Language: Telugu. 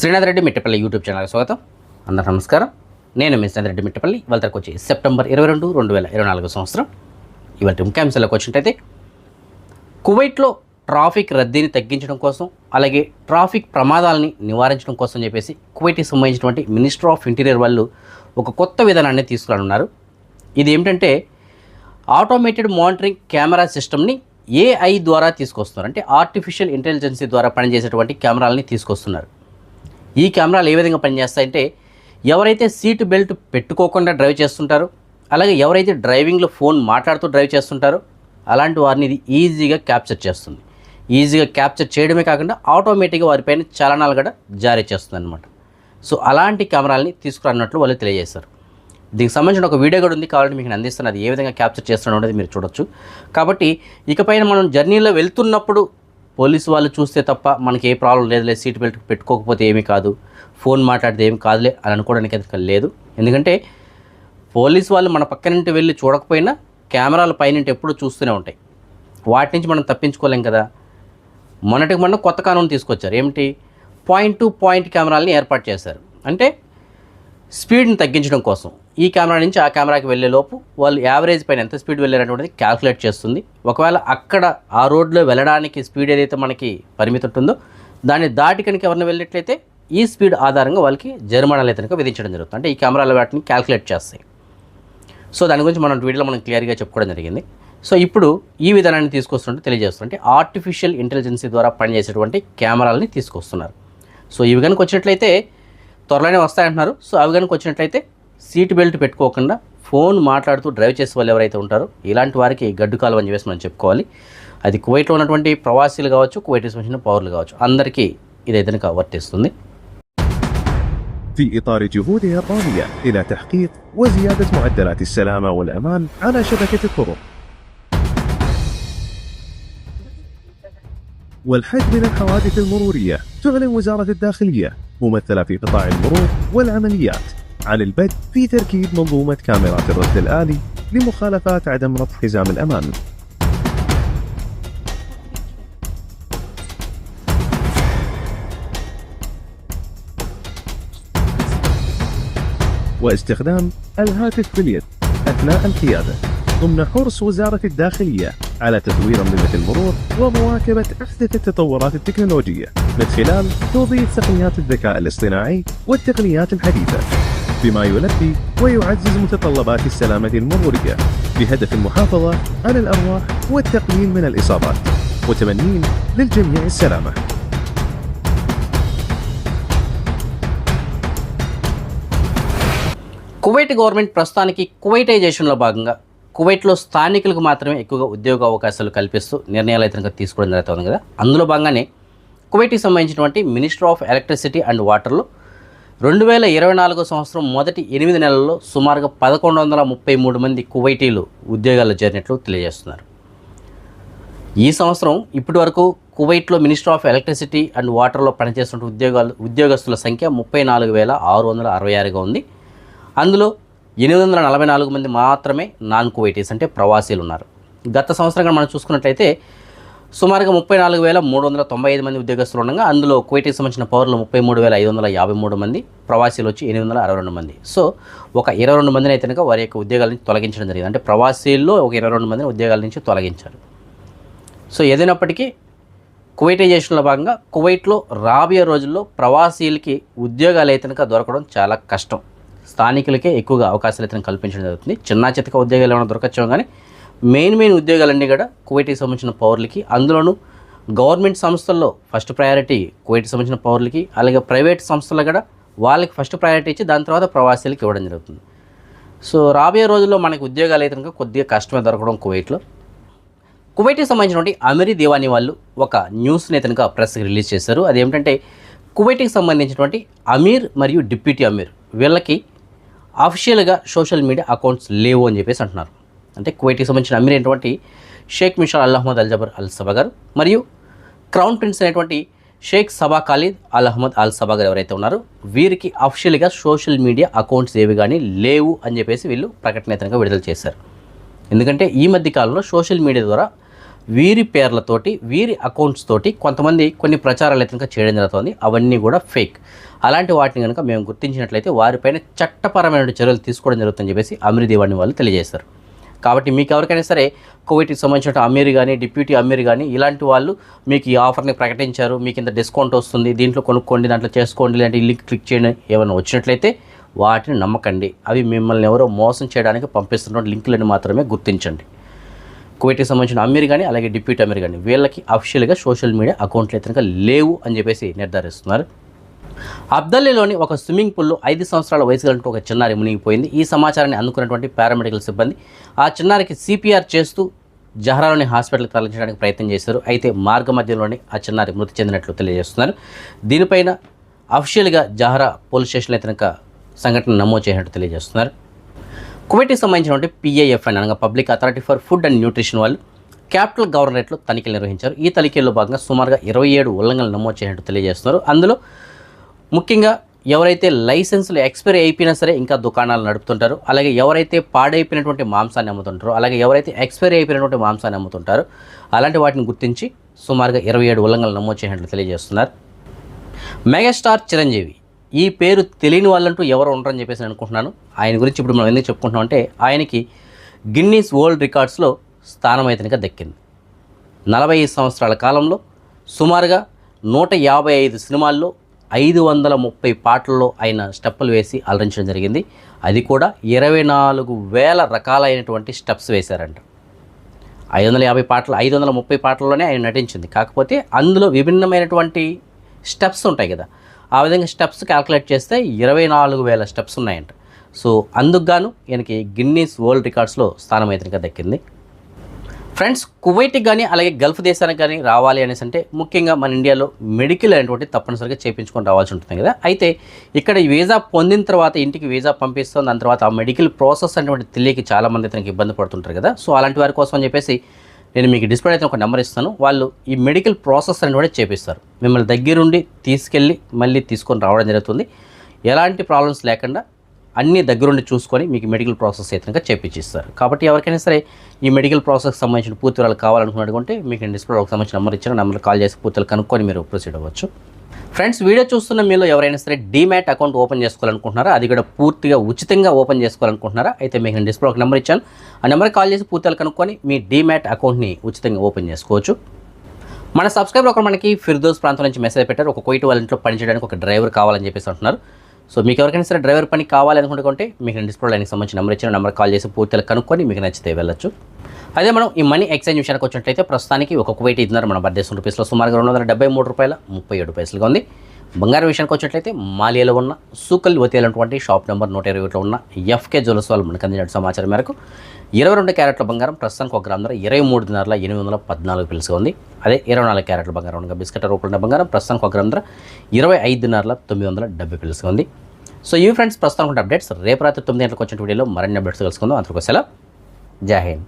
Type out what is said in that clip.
శ్రీనాథ్ రెడ్డి మిట్టపల్లి యూట్యూబ్ ఛానల్కి స్వాగతం. అందరూ నమస్కారం. నేను మీ శ్రీనాథ్ రెడ్డి మిట్టపల్లి. ఇవాళ వచ్చి సెప్టెంబర్ ఇరవై రెండు రెండు వేల ఇరవై నాలుగు సంవత్సరం. ఇవాళ ముఖ్యాంశాలకు వచ్చినట్టయితే కువైట్లో ట్రాఫిక్ రద్దీని తగ్గించడం కోసం అలాగే ట్రాఫిక్ ప్రమాదాలని నివారించడం కోసం చెప్పేసి కువైట్కి సంబంధించినటువంటి మినిస్టర్ ఆఫ్ ఇంటీరియర్ వాళ్ళు ఒక కొత్త విధానాన్ని తీసుకురానున్నారు. ఇది ఏమిటంటే ఆటోమేటెడ్ మానిటరింగ్ కెమెరా సిస్టమ్ని ఏఐ ద్వారా తీసుకొస్తున్నారు. అంటే ఆర్టిఫిషియల్ ఇంటెలిజెన్సీ ద్వారా పనిచేసేటువంటి కెమెరాలని తీసుకొస్తున్నారు. ఈ కెమెరాలు ఏ విధంగా పనిచేస్తాయంటే ఎవరైతే సీట్ బెల్ట్ పెట్టుకోకుండా డ్రైవ్ చేస్తుంటారో అలాగే ఎవరైతే డ్రైవింగ్లో ఫోన్ మాట్లాడుతూ డ్రైవ్ చేస్తుంటారో అలాంటి వారిని ఇది ఈజీగా క్యాప్చర్ చేస్తుంది. ఈజీగా క్యాప్చర్ చేయడమే కాకుండా ఆటోమేటిక్గా వారిపైన చలనాలు కూడా జారీ చేస్తుంది అనమాట సో అలాంటి కెమెరాలని తీసుకురానున్నట్లు వాళ్ళు తెలియజేశారు. దీనికి సంబంధించిన ఒక వీడియో కూడా ఉంది కాబట్టి మీకు నేను అందిస్తాను. అది ఏ విధంగా క్యాప్చర్ చేస్తున్నాడు అనేది మీరు చూడొచ్చు. కాబట్టి ఇకపైన మనం జర్నీలో వెళ్తున్నప్పుడు పోలీసు వాళ్ళు చూస్తే తప్ప మనకి ఏ ప్రాబ్లం లేదులే సీట్ బెల్ట్ పెట్టుకోకపోతే ఏమీ కాదు. ఫోన్ మాట్లాడితే ఏమి కాదులే అని అనుకోవడానికి అది లేదు. ఎందుకంటే పోలీసు వాళ్ళు మన పక్క నుండి వెళ్ళి చూడకపోయినా కెమెరాల పైన ఎప్పుడు చూస్తూనే ఉంటాయి. వాటి నుంచి మనం తప్పించుకోలేం కదా. మొన్నటికి మొన్న కొత్త కానూన్ తీసుకొచ్చారు. ఏమిటి? పాయింట్ టు పాయింట్ కెమెరాలని ఏర్పాటు చేశారు. అంటే స్పీడ్ని తగ్గించడం కోసం. ఈ కెమెరా నుంచి ఆ కెమెరాకి వెళ్ళే లోపు వాళ్ళు యావరేజ్ పైన ఎంత స్పీడ్ వెళ్ళారనేది క్యాల్కులేట్ చేస్తుంది. ఒకవేళ అక్కడ ఆ రోడ్లో వెళ్ళడానికి స్పీడ్ ఏదైతే మనకి పరిమితి ఉంటుందో దాన్ని దాటి కనుక ఎవరిని వెళ్ళినట్లయితే ఈ స్పీడ్ ఆధారంగా వాళ్ళకి జరిమానాలు అయితే విధించడం జరుగుతుంది. అంటే ఈ కెమెరాల వాటిని క్యాల్కులేట్ చేస్తాయి. సో దాని గురించి మనం వీడియోలో మనం క్లియర్గా చెప్పుకోవడం జరిగింది. సో ఇప్పుడు ఈ విధానాన్ని తీసుకొస్తుంటే తెలియజేస్తుంటే ఆర్టిఫిషియల్ ఇంటెలిజెన్సీ ద్వారా పనిచేసేటువంటి కెమెరాలని తీసుకొస్తున్నారు. సో ఇవి కనుక వచ్చినట్లయితే త్వరలోనే వస్తాయంటున్నారు. సో అవి కనుక వచ్చినట్లయితే సీట్ బెల్ట్ పెట్టుకోకుండా ఫోన్ మాట్లాడుతూ డ్రైవ్ చేసే వాళ్ళు ఎవరైతే ఉంటారో ఇలాంటి వారికి గడ్డు కాలం అని చెప్పేసి మనం చెప్పుకోవాలి అది కువైట్లో ఉన్నటువంటి ప్రవాసీలు కావచ్చు కువైట్కి సంబంధించిన పౌరులు కావచ్చు అందరికీ ఇదైతే కనుక వర్తిస్తుంది في إطار جهود الرامية إلى تحقيق وزيادة معدلات السلامة والأمان على شبكة الطرق والحد من الحوادث المرورية تعلن وزارة الداخلية ممثلة في قطاع المرور والعمليات عن البدء في تركيب منظومة كاميرات الرصد الآلي لمخالفات عدم ربط حزام الأمان. واستخدام الهاتف باليد أثناء القيادة ضمن حرص وزارة الداخلية على تطوير أنظمة المرور ومواكبة أحدث التطورات التكنولوجية من خلال توظيف تقنيات الذكاء الاصطناعي والتقنيات الحديثة. بما يلبي ويعزز متطلبات السلامة المرورية بهدف المحافظة على الأرواح والتقليل من الإصابات متمنين للجميع السلامة కువైట్ గవర్నమెంట్ ప్రస్తుతానికి కువైటైజేషన్లో భాగంగా కువైట్లో స్థానికులకు మాత్రమే ఎక్కువగా ఉద్యోగ అవకాశాలు కల్పిస్తూ నిర్ణయాలు అయితే కనుక తీసుకోవడం జరుగుతుంది కదా అందులో భాగంగానే కువైట్కి సంబంధించినటువంటి మినిస్టర్ ఆఫ్ ఎలక్ట్రిసిటీ అండ్ వాటర్లో రెండు వేల ఇరవై నాలుగో సంవత్సరం మొదటి ఎనిమిది నెలల్లో సుమారుగా పదకొండు వందల ముప్పై మూడు మంది కువైటీలు ఉద్యోగాల్లో చేరినట్లు తెలియజేస్తున్నారు. ఈ సంవత్సరం ఇప్పటి వరకు కువైట్లో మినిస్టర్ ఆఫ్ ఎలక్ట్రిసిటీ అండ్ వాటర్లో పనిచేస్తున్న ఉద్యోగాలు ఉద్యోగస్తుల సంఖ్య ముప్పై నాలుగు వేల ఆరు వందల అరవై ఆరుగా ఉంది. అందులో ఎనిమిది వందల నలభై నాలుగు మంది మాత్రమే నాన్ కువైటీస్ అంటే ప్రవాసీలు ఉన్నారు. గత సంవత్సరం మనం చూసుకున్నట్లయితే సుమారుగా ముప్పై నాలుగు వేల మూడు వందల తొంభై ఐదు మంది ఉద్యోగస్తులు ఉండగా అందులో కువైటీకి సంబంధించిన పౌరులు ముప్పై మూడు వేల ఐదు వందల యాభై మూడు మంది ప్రవాసీలు వచ్చి ఎనిమిది వందల అరవై రెండు మంది. సో ఒక ఇరవై రెండు మందిని అయితే కనుక వారి యొక్క ఉద్యోగాల నుంచి తొలగించడం జరిగింది. అంటే ప్రవాసీల్లో ఒక ఇరవై రెండు మందిని ఉద్యోగాల నుంచి తొలగించారు. సో ఏదైనప్పటికీ కువైటైజేషన్లో భాగంగా కువైట్లో రాబోయే రోజుల్లో ప్రవాసీలకి ఉద్యోగాలు అయితే కనుక దొరకడం చాలా కష్టం. స్థానికులకే ఎక్కువగా అవకాశాలు అయితే కల్పించడం జరుగుతుంది. చిన్న చితక ఉద్యోగాలు ఏమైనా దొరకచ్చాం కానీ మెయిన్ మెయిన్ ఉద్యోగాలన్నీ కూడా కువైట్కి సంబంధించిన పౌరులకి అందులోనూ గవర్నమెంట్ సంస్థల్లో ఫస్ట్ ప్రయారిటీ కువైట్కి సంబంధించిన పౌరులకి అలాగే ప్రైవేట్ సంస్థల్లో కూడా వాళ్ళకి ఫస్ట్ ప్రయారిటీ ఇచ్చి దాని తర్వాత ప్రవాసీలకు ఇవ్వడం జరుగుతుంది. సో రాబోయే రోజుల్లో మనకి ఉద్యోగాలు అయితే కనుక కొద్దిగా కష్టమే దొరకడం కువైట్లో. కువైట్కి సంబంధించినటువంటి అమీరీ దివానీ వాళ్ళు ఒక న్యూస్ని అయితే ప్రెస్కి రిలీజ్ చేశారు. అదేమిటంటే కువైట్కి సంబంధించినటువంటి అమీర్ మరియు డిప్యూటీ అమీర్ వీళ్ళకి అఫీషియల్గా సోషల్ మీడియా అకౌంట్స్ లేవు అని చెప్పేసి అంటున్నారు. అంటే కువైట్కి సంబంధించిన అమీర్ అయినటువంటి Sheikh Mishal Al Ahmad Al Jaber Al Sabah గారు మరియు క్రౌన్ ప్రిన్స్ అనేటువంటి షేక్ సబా ఖాలిద్ అల్ అహ్మద్ అల్ సబా గారు ఎవరైతే ఉన్నారో వీరికి అఫిషియల్గా సోషల్ మీడియా అకౌంట్స్ ఏవి కానీ లేవు అని చెప్పేసి వీళ్ళు ప్రకటన విడుదల చేశారు. ఎందుకంటే ఈ మధ్య కాలంలో సోషల్ మీడియా ద్వారా వీరి పేర్లతోటి వీరి అకౌంట్స్ తోటి కొంతమంది కొన్ని ప్రచారాలు అయితే చేయడం జరుగుతుంది. అవన్నీ కూడా ఫేక్ అలాంటి వాటిని కనుక మేము గుర్తించినట్లయితే వారిపైన చట్టపరమైన చర్యలు తీసుకోవడం జరుగుతుందని చెప్పేసి అమీర్ దివాణి వాళ్ళు తెలియజేశారు. కాబట్టి మీకు ఎవరికైనా సరే కోవిడ్కి సంబంధించిన అమీర్ కానీ డిప్యూటీ అమీర్ కానీ ఇలాంటి వాళ్ళు మీకు ఈ ఆఫర్ని ప్రకటించారు మీకు ఇంత డిస్కౌంట్ వస్తుంది దీంట్లో కొనుక్కోండి దాంట్లో చేసుకోండి ఇలాంటి లింక్ క్లిక్ చేయండి ఏమైనా వచ్చినట్లయితే వాటిని నమ్మకండి. అవి మిమ్మల్ని ఎవరో మోసం చేయడానికి పంపిస్తున్న లింకులను మాత్రమే గుర్తించండి. కువైట్కి సంబంధించిన అమీర్ కానీ అలాగే డిప్యూటీ అమీర్ కానీ వీళ్ళకి అఫీషియల్గా సోషల్ మీడియా అకౌంట్లు అయితే లేవు అని చెప్పేసి నిర్ధారిస్తున్నారు. అబ్దల్లీలోని ఒక స్విమ్మింగ్ పూల్లో ఐదు సంవత్సరాల వయసు కలిగిన ఒక చిన్నారి మునిగిపోయింది. ఈ సమాచారాన్ని అందుకున్నటువంటి పారామెడికల్ సిబ్బంది ఆ చిన్నారికి సిపిఆర్ చేస్తూ జహరాలోని హాస్పిటల్కి తరలించడానికి ప్రయత్నం చేశారు. అయితే మార్గ మధ్యలోనే ఆ చిన్నారి మృతి చెందినట్లు తెలియజేస్తున్నారు. దీనిపైన అఫిషియల్గా జహరా పోలీస్ స్టేషన్లో అయితే కనుక సంఘటన నమోదు చేసినట్టు తెలియజేస్తున్నారు. కువైట్కి సంబంధించినటువంటి పిఐఎఫ్ఎన్ అనగా public authority for food and nutrition వాళ్ళు క్యాపిటల్ గవర్నరేట్లో తనిఖీలు నిర్వహించారు. ఈ తనిఖీల్లో భాగంగా సుమారుగా ఇరవై ఏడు ఉల్లంఘనలు నమోదు చేసినట్టు తెలియజేస్తున్నారు. అందులో ముఖ్యంగా ఎవరైతే లైసెన్సులు ఎక్స్పైరీ అయిపోయినా సరే ఇంకా దుకాణాలు నడుపుతుంటారో. అలాగే ఎవరైతే పాడైపోయినటువంటి మాంసాన్ని అమ్ముతుంటారో అలాగే ఎవరైతే ఎక్స్పైరీ అయిపోయినటువంటి మాంసాన్ని అమ్ముతుంటారో అలాంటి వాటిని గుర్తించి సుమారుగా ఇరవై ఏడు ఉల్లంఘనలు నమోదు చేసినట్లు తెలియజేస్తున్నారు. మెగాస్టార్ చిరంజీవి ఈ పేరు తెలియని వాళ్ళంటూ ఎవరు ఉండరని చెప్పేసి అనుకుంటున్నాను. ఆయన గురించి ఇప్పుడు మనం ఎందుకు చెప్పుకుంటున్నాం అంటే ఆయనకి గిన్నీస్ వరల్డ్ రికార్డ్స్లో స్థానం అయితే దక్కింది. నలభై ఐదు సంవత్సరాల కాలంలో సుమారుగా నూట యాభై ఐదు సినిమాల్లో ఐదు వందల ముప్పై పాటల్లో ఆయన స్టెప్పులు వేసి అలరించడం జరిగింది. అది కూడా ఇరవై నాలుగు వేల రకాలైనటువంటి స్టెప్స్ వేశారంట. ఐదు వందల యాభై పాటలు ఐదు వందల ముప్పై పాటల్లోనే ఆయన నటించింది. కాకపోతే అందులో విభిన్నమైనటువంటి స్టెప్స్ ఉంటాయి కదా. ఆ విధంగా స్టెప్స్ క్యాల్కులేట్ చేస్తే ఇరవై నాలుగు వేల స్టెప్స్ ఉన్నాయంట. సో అందుకు గాను ఈయనకి గిన్నీస్ వరల్డ్ రికార్డ్స్లో స్థానం అయితే దక్కింది. ఫ్రెండ్స్ కువైట్కి కానీ అలాగే గల్ఫ్ దేశానికి కానీ రావాలి అనేసి అంటే ముఖ్యంగా మన ఇండియాలో మెడికల్ అనేటువంటి తప్పనిసరిగా చేయించుకొని రావాల్సి ఉంటుంది కదా. అయితే ఇక్కడ వీజా వీసా పొందిన తర్వాత ఇంటికి వీసా పంపిస్తుంది దాని తర్వాత ఆ మెడికల్ ప్రాసెస్ అనేటువంటి తెలియక చాలామంది అయితే ఇబ్బంది పడుతుంటారు కదా. సో అలాంటి వారి కోసం అని చెప్పేసి నేను మీకు డిస్ప్లే అయితే ఒక నెంబర్ ఇస్తాను. వాళ్ళు ఈ మెడికల్ ప్రాసెస్ అనేటువంటి చేపిస్తారు. మిమ్మల్ని దగ్గరుండి తీసుకెళ్ళి మళ్ళీ తీసుకొని రావడం జరుగుతుంది. ఎలాంటి ప్రాబ్లమ్స్ లేకుండా అన్ని దగ్గరుండి చూసుకొని మీకు మెడికల్ ప్రాసెస్ అయితే చేపించిస్తారు. కాబట్టి ఎవరికైనా సరే ఈ మెడికల్ ప్రాసెస్కి సంబంధించిన పూర్తి వివరాలు కావాలనుకున్నట్టుకుంటే మీకు డిస్ప్లేకి సంబంధించిన నెంబర్ ఇచ్చిన. నెంబర్ కాల్ చేసి పూర్తిగా కనుక్కొని మీరు ప్రొసీడ్ అవ్వచ్చు. ఫ్రెండ్స్ వీడియో చూస్తున్న మీలో ఎవరైనా సరే డీమ్యాట్ అకౌంట్ ఓపెన్ చేసుకోవాలనుకుంటున్నారా? అది కూడా పూర్తిగా ఉచితంగా ఓపెన్ చేసుకోవాలనుకుంటున్నారా? అయితే మీకు నేను డిస్ప్లే ఒక నెంబర్ ఇచ్చాను. ఆ నెంబర్ కాల్ చేసి పూర్తిగా కనుక్కొని మీ డీమ్యాట్ అకౌంట్ని ఉచితంగా ఓపెన్ చేసుకోవచ్చు. మన సబ్స్క్రైబర్ ఒకరు మనకి ఫిర్దోస్ ప్రాంతం నుంచి మెసేజ్ పెట్టారు. ఒక కోయిట్ వాళ్ళ ఇంట్లో పనిచేయడానికి ఒక డ్రైవర్ కావాలని చెప్పేసి అంటున్నారు. సో మీకు ఎవరికైనా సరే డ్రైవర్ పని కావాలి అనుకుంటే మీకు నేను డిస్ప్లే లైన్కి సంబంధించిన నెంబర్ ఇచ్చిన నెంబర్ కాల్ చేసి పూర్తిగా కనుక్కొని మీకు నచ్చితే వెళ్ళొచ్చు. అదే మనం ఈ మనీ ఎక్స్చేంజ్ విషయానికి వచ్చినట్లయితే ప్రస్తుతానికి ఒక కువైట్ ఇద్దరు మన బర్త్డేస్ రూపీస్లో సుమారుగా రెండు వందల డెబ్బై మూడు రూపాయల ముప్పై ఏడు పైసలుగా ఉంది. బంగారం విషయానికి వచ్చినట్లయితే మాలియాలో ఉన్న సూకల్ వతేలటువంటి షాప్ నెంబర్ నూట ఇరవై ఒకటిలో ఉన్న ఎఫ్కే జ్యువెల్స్ వాళ్ళు మనకు అందించిన సమాచారం మేరకు ఇరవై రెండు క్యారెట్ల బంగారం ప్రస్తుతానికి ఒక గ్రామ ధర ఇరవై మూడు దినార్ల ఎనిమిది వందల పద్నాలుగు పిలుసుగా ఉంది. అదే ఇరవై నాలుగు క్యారెట్ల బంగారం ఉండగా బిస్కెట్ రూపంలో బంగారం ప్రస్తుతానికి ఒక గ్రామ ధర ఇరవై ఐదు దినార్ల తొమ్మిది వందల డెబ్బై పిలుసుగా ఉంది. సో ఈ ఫ్రెండ్స్ ప్రస్తుతానికి అప్డేట్స్. రేపు రాత్రి తొమ్మిది గంటలకు వచ్చిన వీడియోలో మరిన్ని అప్డేట్స్ కలుసుకుందాం అంతకు సెలవు. జై హింద్.